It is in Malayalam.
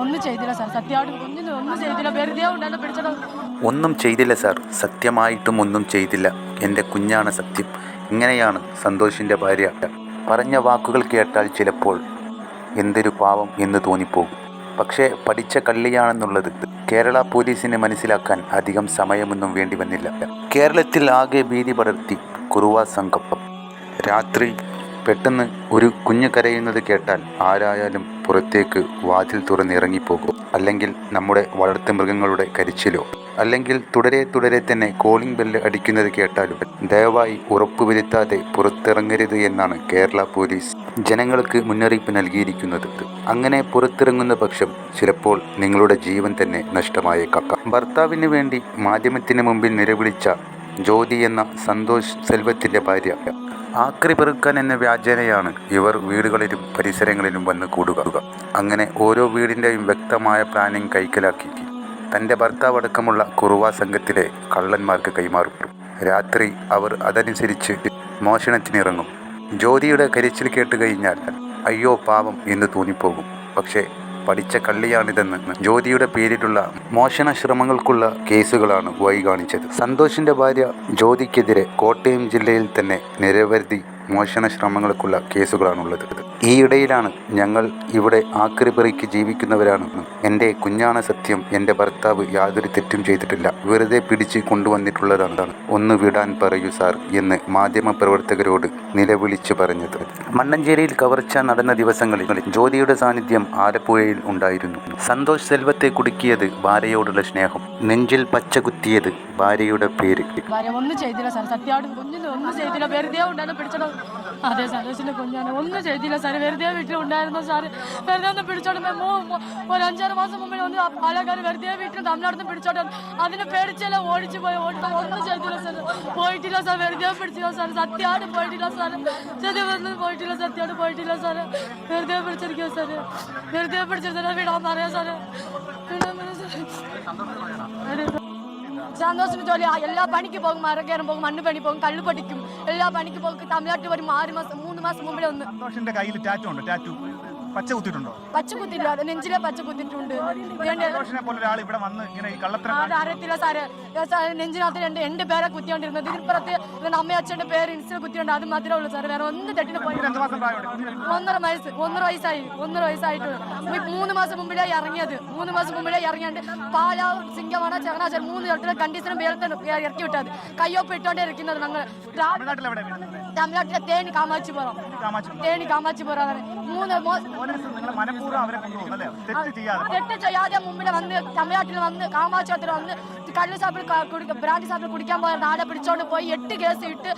ഒന്നും ചെയ്തില്ല സാർ. സത്യമായിട്ടും കുഞ്ഞിന് ഒന്നും ചെയ്തില്ല. വെറുതെ ഉണ്ടായിരുന്നു പിടിച്ചത് ഒന്നും ചെയ്തില്ല സാർ. സത്യമായിട്ടും ഒന്നും ചെയ്തില്ല. എന്റെ കുഞ്ഞാണ് സത്യം. ഇങ്ങനെയാണ് സന്തോഷിന്റെ ഭാര്യ പറഞ്ഞ വാക്കുകൾ കേട്ടാൽ ചിലപ്പോൾ എന്തൊരു പാവം എന്ന് തോന്നിപ്പോകും. പക്ഷേ പഠിച്ച കള്ളിയാണെന്നുള്ളത് കേരള പോലീസിനെ മനസ്സിലാക്കാൻ അധികം സമയമൊന്നും വേണ്ടി വന്നില്ല. കേരളത്തിൽ ആകെ ഭീതി പടർത്തി കുറുവ സംഘം. രാത്രി പെട്ടെന്ന് ഒരു കുഞ്ഞ് കരയുന്നത് കേട്ടാൽ ആരായാലും പുറത്തേക്ക് വാതിൽ തുറന്നിറങ്ങിപ്പോകും അല്ലെങ്കിൽ നമ്മുടെ വളർത്തു മൃഗങ്ങളുടെ കരിച്ചിലോ. അല്ലെങ്കിൽ തുടരെ തുടരെ തന്നെ കോളിംഗ് ബെല്ല് അടിക്കുന്നത് കേട്ടാലും ദയവായി ഉറപ്പുവരുത്താതെ പുറത്തിറങ്ങരുത് എന്നാണ് കേരള പോലീസ് ജനങ്ങൾക്ക് മുന്നറിയിപ്പ് നൽകിയിരിക്കുന്നത്. അങ്ങനെ പുറത്തിറങ്ങുന്ന പക്ഷം ചിലപ്പോൾ നിങ്ങളുടെ ജീവൻ തന്നെ നഷ്ടമായേക്കാം. ഭർത്താവിന് വേണ്ടി മാധ്യമത്തിന് മുമ്പിൽ നിലവിളിച്ച ജ്യോതി എന്ന സന്തോഷ് സെൽവത്തിന്റെ ഭാര്യ. ആക്രി പെറുക്കാൻ എന്ന വ്യാജേനയാണ് ഇവർ വീടുകളിലും പരിസരങ്ങളിലും വന്ന് കൂടുക. അങ്ങനെ ഓരോ വീടിന്റെയും വ്യക്തമായ പ്ലാനിങ് കൈക്കലാക്കി. തന്റെ ഭർത്താവ് അടക്കമുള്ള കുറുവ സംഘത്തിലെ കള്ളന്മാർക്ക് കൈമാറും. രാത്രി അവർ അതനുസരിച്ച് മോഷണത്തിനിറങ്ങും. ജ്യോതിയുടെ കരിച്ചിൽ കേട്ട് കഴിഞ്ഞാൽ അയ്യോ പാവം എന്ന് തോന്നിപ്പോകും. പക്ഷേ പഠിച്ച കള്ളിയാണിതെന്ന് ജ്യോതിയുടെ പേരിലുള്ള മോഷണ ശ്രമങ്ങൾക്കുള്ള കേസുകളാണ് വഴി കാണിച്ചത് സന്തോഷിന്റെ ഭാര്യ ജ്യോതിക്കെതിരെ കോട്ടയം ജില്ലയിൽ തന്നെ നിരവധി മോഷണ ശ്രമങ്ങൾക്കുള്ള കേസുകളാണുള്ളത്. ഈയിടയിലാണ് ഞങ്ങൾ ഇവിടെ ആക്രിപറിക്ക് ജീവിക്കുന്നവരാണെന്നും എന്റെ കുഞ്ഞാണ സത്യം എന്റെ ഭർത്താവ് യാതൊരു തെറ്റും ചെയ്തിട്ടില്ല. വെറുതെ പിടിച്ച് കൊണ്ടുവന്നിട്ടുള്ളതാണ്. ഒന്ന് വിടാൻ പറയൂ സാർ എന്ന് മാധ്യമ പ്രവർത്തകരോട് നിലവിളിച്ചു പറഞ്ഞത്. മണ്ണഞ്ചേരിയിൽ കവർച്ച നടന്ന ദിവസങ്ങളിൽ ജ്യോതിയുടെ സാന്നിധ്യം ആലപ്പുഴയിൽ ഉണ്ടായിരുന്നു. സന്തോഷ് സെൽവത്തെ കുടുക്കിയത് ഭാര്യയോടുള്ള സ്നേഹം. നെഞ്ചിൽ പച്ച കുത്തിയത് ഭാര്യയുടെ പേര്. ഒന്നും ചെയ്തില്ല സാർ. സത്യമായിട്ടും ഒന്നും ചെയ്തില്ല. വെറുതെ ഉണ്ടായിരുന്നു പിടിച്ചത്. അതെ സന്തോഷിന്റെ കുഞ്ഞാണ്. ഒന്നും ചെയ്തില്ല സാർ വെറുതെ വീട്ടിൽ ഉണ്ടായിരുന്നു സാർ വെറുതെ ഒന്ന് പിടിച്ചോണ്ട് ഒരു അഞ്ചാറ് മാസം മുമ്പിൽ ഒന്ന് പാലക്കാർ വെറുതെ വീട്ടിൽ തമിഴ്നാട്ടിൽ പിടിച്ചോണ്ട് അതിനെ പേടിച്ചല്ല ഓടിച്ചു പോയി ഓടിച്ചു ഒന്നും ചെയ്തില്ല സാർ പോയിട്ടില്ല സാർ വെറുതെ പിടിച്ചില്ല സാർ സത്യമായിട്ട് പോയിട്ടില്ല സാർ സത്യം പോയിട്ടില്ല സത്യമായിട്ട് പോയിട്ടില്ല സാർ വെറുതെ പിടിച്ചിരിക്കുക സാറ്. വെറുതെ പിടിച്ചിരുന്ന വിടാൻ പറയാം സാർ വിടാൻ പറയാം സാർ സന്തോഷത്തിന് ജോലി. എല്ലാ പണിക്ക് പോകും മര കയറും പോകും മണ്ണ് പണി പോകും കള്ളു പഠിക്കും എല്ലാ പണിക്ക് പോകും തമിഴ്നാട്ടിൽ വരും ആറ് മാസം മൂന്ന് മാസം മുമ്പേ ഒന്ന് കയ്യിൽ ടാറ്റു ഉണ്ട് ടാറ്റു പച്ച കുത്തിയിട്ടുണ്ടോ? പച്ച കുത്തില്ല നെഞ്ചിലെ പച്ച കുത്തിട്ടുണ്ട് ഇതുകൊണ്ട് സന്തോഷിനെ പോലെ ഒരാൾ ഇവിടെ വന്ന് ഇങ്ങനെ ഈ കള്ളത്തരം അത് അറിയത്തില്ല സാറ് സാറ് നെഞ്ചിനകത്ത് രണ്ട് എന്റെ പേരെ കുത്തിയോണ്ടിരുന്നത് ഇതിപ്പുറത്ത് അമ്മയും അമ്മ അച്ഛന്റെ പേര് ഇൻസ്റ്റ കുത്തിയുണ്ട് അത് മാത്രമേ ഉള്ളൂ സാർ വേറെ ഒന്നും തെറ്റിന് ഒന്നര വയസ്സ് ഒന്നര വയസ്സായി ഒന്നര വയസ്സായിട്ടുള്ളൂ. മൂന്ന് മാസം മുമ്പിലേ ഇറങ്ങിയത്. മൂന്ന് മാസം മുമ്പിലേ ഇറങ്ങിയാണ്ട് പാലാ സിംഗമാണ് ചങ്ങനാശ്ശേരി മൂന്ന് ചേട്ടത്തിന് കണ്ടീഷനും പേരത്തെ ഇറക്കി വിട്ടത്. കയ്യൊപ്പ് ഇട്ടോണ്ടേ ഇരിക്കുന്നത് ഞങ്ങൾ? തമിഴ്നാട്ടിലെ തേനി കാമാച്ചിപ്പുറം കാമാക്ഷി തേനി കാമാച്ചിപ്പുറം മൂന്ന് തെറ്റ് ചെയ്യാതെ. മുമ്പിൽ വന്ന് തമിഴ്നാട്ടിൽ വന്ന് കാമാക്ഷേത്രം വന്ന് കള്ളു സാപ്പിൽ ബ്രാൻഡ് സാപ്പിൽ കുടിക്കാൻ പോയ നാളെ പിടിച്ചോണ്ട് പോയി എട്ട് കേസ് ഇട്ട്